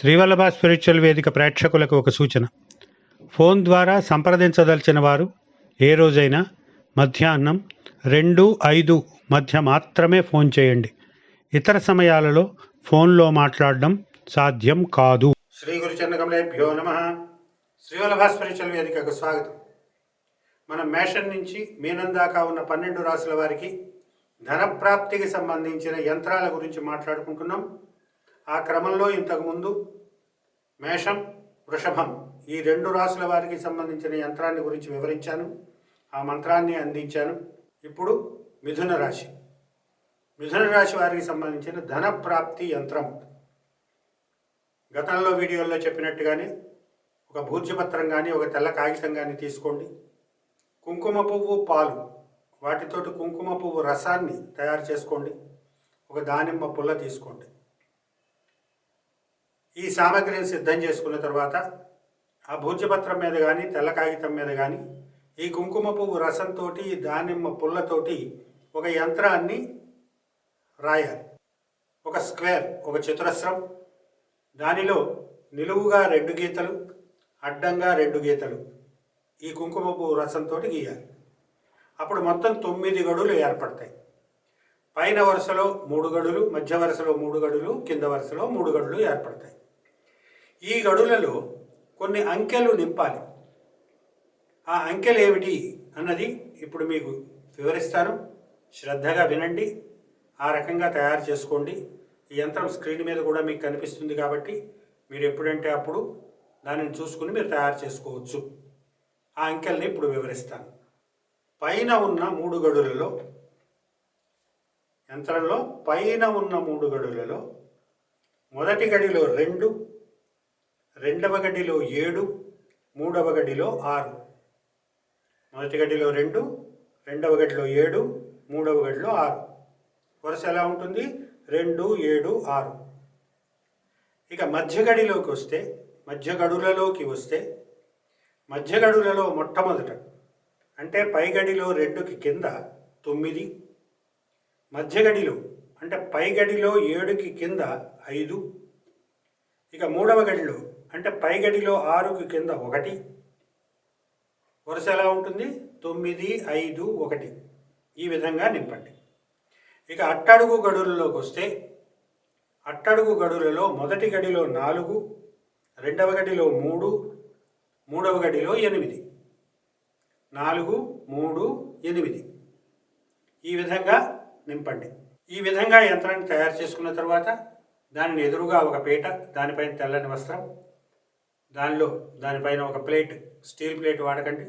Srivallabha spiritual వేదిక ప్రేక్షకులకు ఒక సూచన. ఫోన్ ద్వారా సంప్రదించదలిచిన వారు ఏ రోజైనా మధ్యాహ్నం రెండు ఐదు మధ్య మాత్రమే ఫోన్ చేయండి. ఇతర సమయాలలో ఫోన్లో మాట్లాడడం సాధ్యం కాదు. శ్రీ గురుచరణకమలేభ్యో నమ. శ్రీవల్లభ స్పిరిచువల్ వేదికకు స్వాగతం. మన మేషన్ నుంచి మీనం దాకా ఉన్న పన్నెండు రాసుల వారికి ధనప్రాప్తికి సంబంధించిన యంత్రాల గురించి మాట్లాడుకుంటున్నాం. ఆ క్రమంలో ఇంతకుముందు మేషం వృషభం ఈ రెండు రాసుల వారికి సంబంధించిన యంత్రాన్ని గురించి వివరించాను. ఆ మంత్రాన్ని అందించాను. ఇప్పుడు మిథున రాశి. మిథున రాశి వారికి సంబంధించిన ధనప్రాప్తి యంత్రం. గతంలో వీడియోల్లో చెప్పినట్టుగానే ఒక భూజ్యపత్రం కానీ ఒక తెల్ల కాగితం కానీ తీసుకోండి. కుంకుమ పువ్వు పాలు. వాటితోటి కుంకుమ పువ్వు రసాన్ని తయారు చేసుకోండి. ఒక దానిమ్మ పుల్ల తీసుకోండి. ఈ సామగ్రిని సిద్ధం చేసుకున్న తర్వాత ఆ భోజ్యపత్రం మీద కానీ తెల్ల కాగితం మీద కానీ ఈ కుంకుమ పువ్వు రసంతో దానిమ్మ పుల్లతోటి ఒక యంత్రాన్ని రాయాలి. ఒక స్క్వేర్ ఒక చతురస్రం. దానిలో నిలువుగా రెండు గీతలు అడ్డంగా రెండు గీతలు ఈ కుంకుమ పువ్వు రసంతో గీయాలి. అప్పుడు మొత్తం తొమ్మిది గడులు ఏర్పడతాయి. పైన వరుసలో మూడు గడులు మధ్య వరుసలో మూడు గడులు కింద వరుసలో మూడు గడులు ఏర్పడతాయి. ఈ గడులలో కొన్ని అంకెలు నింపాలి. ఆ అంకెలు ఏమిటి అన్నది ఇప్పుడు మీకు వివరిస్తాను. శ్రద్ధగా వినండి. ఆ రకంగా తయారు చేసుకోండి. ఈ యంత్రం స్క్రీన్ మీద కూడా మీకు కనిపిస్తుంది కాబట్టి మీరు ఎప్పుడంటే అప్పుడు దానిని చూసుకుని మీరు తయారు చేసుకోవచ్చు. ఆ అంకెల్ని ఇప్పుడు వివరిస్తాను. పైన ఉన్న మూడు గడులలో యంత్రంలో పైన ఉన్న మూడు గడులలో మొదటి గడిలో రెండు రెండవ గడిలో ఏడు మూడవ గడిలో ఆరు. మొదటి గడిలో రెండు రెండవ గడిలో ఏడు మూడవ గడిలో ఆరు. వరుస ఎలా ఉంటుంది? రెండు ఏడు ఆరు. ఇక మధ్య గడిలోకి వస్తే మధ్య గడులలోకి వస్తే మధ్య గడులలో మొట్టమొదట అంటే పై గడిలో రెండుకి కింద తొమ్మిది మధ్య గడిలో అంటే పై గడిలో ఏడుకి కింద ఐదు ఇక మూడవ గడిలో అంటే పై గడిలో కింద ఒకటి. వరుస ఎలా ఉంటుంది? తొమ్మిది ఐదు ఒకటి. ఈ విధంగా నింపండి. ఇక అట్టడుగు గడులలోకి వస్తే అట్టడుగు గడులలో మొదటి గడిలో నాలుగు రెండవ గడిలో మూడు మూడవ గడిలో ఎనిమిది. నాలుగు మూడు ఎనిమిది. ఈ విధంగా నింపండి. ఈ విధంగా యంత్రాన్ని తయారు చేసుకున్న తర్వాత దానిని ఎదురుగా ఒక పీట దానిపైన తెల్లని వస్త్రం దానిలో దానిపైన ఒక ప్లేట్ స్టీల్ ప్లేట్ వాడకండి.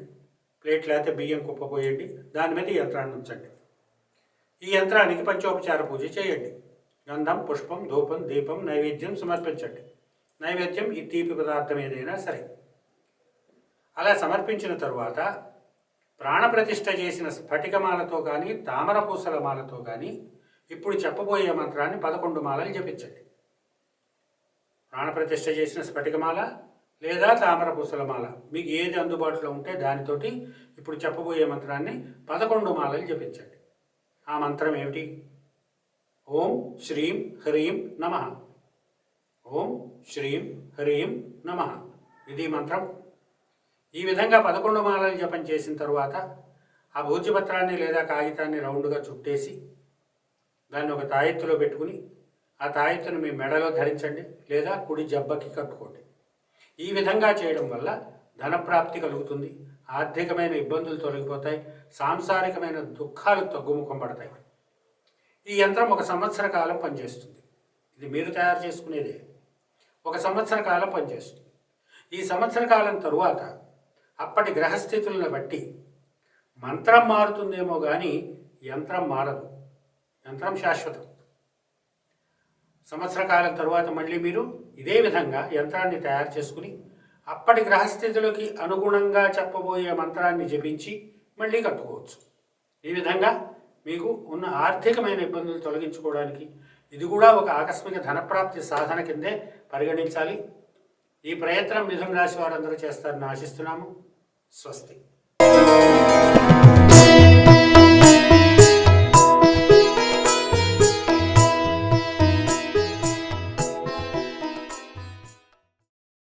ప్లేట్ లేకపోతే బియ్యం కుప్ప పోయండి దాని మీద ఈ యంత్రాన్ని ఉంచండి. ఈ యంత్రానికి పంచోపచార పూజ చేయండి. గంధం పుష్పం ధూపం దీపం నైవేద్యం సమర్పించండి. నైవేద్యం ఈ తీపి పదార్థం ఏదైనా సరే. అలా సమర్పించిన తరువాత ప్రాణప్రతిష్ఠ చేసిన స్ఫటికమాలతో కానీ తామర పూసల మాలతో కానీ ఇప్పుడు చెప్పబోయే మంత్రాన్ని పదకొండు మాలలు జపించండి. ప్రాణప్రతిష్ఠ చేసిన స్ఫటికమాల లేదా తామర పూసల మాల. మీకు ఏది అందుబాటులో ఉంటే దానితోటి ఇప్పుడు చెప్పబోయే మంత్రాన్ని పదకొండు మాలలు జపించండి. ఆ మంత్రం ఏమిటి? ఓం శ్రీం హ్రీం నమ. ఓం శ్రీం హ్రీం నమ. ఇది మంత్రం. ఈ విధంగా పదకొండు మాలలు జపం చేసిన తరువాత ఆ భోజ్యపత్రాన్ని లేదా కాగితాన్ని రౌండ్గా చుట్టేసి దాన్ని ఒక తాయెత్తులో పెట్టుకుని ఆ తాయెత్తును మీ మెడలో ధరించండి లేదా కుడి జబ్బకి కట్టుకోండి. ఈ విధంగా చేయడం వల్ల ధనప్రాప్తి కలుగుతుంది. ఆర్థికమైన ఇబ్బందులు తొలగిపోతాయి. సాంసారికమైన దుఃఖాలు తగ్గుముఖం పడతాయి. ఈ యంత్రం ఒక సంవత్సర కాలం పనిచేస్తుంది. ఇది మీరు తయారు చేసుకునేదే. ఒక సంవత్సర కాలం పనిచేస్తుంది. ఈ సంవత్సర కాలం తరువాత అప్పటి గ్రహస్థితులను బట్టి మంత్రం మారుతుందేమో కానీ యంత్రం మారదు. యంత్రం శాశ్వతం. సంవత్సర కాలం తరువాత మళ్ళీ మీరు ఇదే విధంగా యంత్రాన్ని తయారు చేసుకుని అప్పటి గ్రహస్థితులకి అనుగుణంగా చెప్పబోయే మంత్రాన్ని జపించి మళ్ళీ కట్టుకోవచ్చు. ఈ విధంగా మీకు ఉన్న ఆర్థికమైన ఇబ్బందులు తొలగించుకోవడానికి ఇది కూడా ఒక ఆకస్మిక ధనప్రాప్తి సాధన కిందే పరిగణించాలి. ఈ ప్రయత్నం మిథున రాశి వారందరూ చేస్తారని ఆశిస్తున్నాము. స్వస్తి.